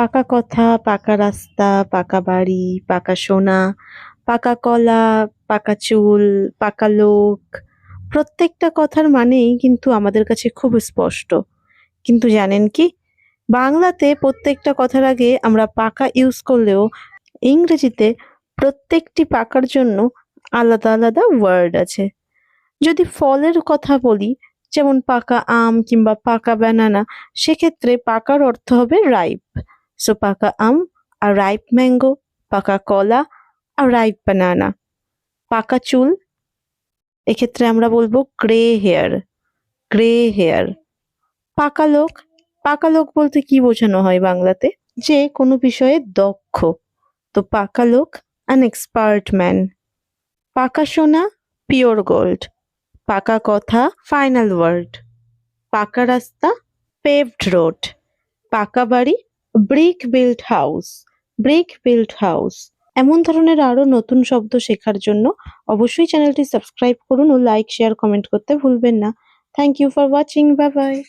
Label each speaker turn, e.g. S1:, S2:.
S1: পাকা কথা, পাকা রাস্তা, পাকা বাড়ি, পাকা সোনা, পাকা কলা, পাকা চুল, পাকা লোক। প্রত্যেকটা কথার মানেই কিন্তু আমাদের কাছে খুব স্পষ্ট। কিন্তু জানেন কি? বাংলাতে প্রত্যেকটা কথার আগে আমরা পাকা ইউজ করলেও ইংরেজিতে প্রত্যেকটি পাকার জন্য আলাদা আলাদা ওয়ার্ড আছে। যদি ফলের কথা বলি, যেমন পাকা আম কিংবা পাকা ব্যানানা সেক্ষেত্রে পাকার অর্থ হবে রাইপ সো পাকা আম আর রাইপ ম্যাঙ্গো পাকা কলা আর রাইপ বানানা পাকা চুল এক্ষেত্রে আমরা বলব গ্রে হেয়ার গ্রে হেয়ার পাকা লোক পাকা লোক বলতে কি বোঝানো হয় বাংলাতে যে কোনো বিষয়ে দক্ষ তো পাকা লোক অ্যান এক্সপার্ট ম্যান পাকা সোনা পিওর গোল্ড পাকা কথা ফাইনাল ওয়ার্ড পাকা রাস্তা পেভড রোড পাকা বাড়ি brick build house, brick build house. এমন ধরনের আরও নতুন শব্দ শেখার জন্য অবশ্যই চ্যানেলটি সাবস্ক্রাইব করুন ও লাইক, শেয়ার, কমেন্ট করতে ভুলবেন না। Thank you for watching bye bye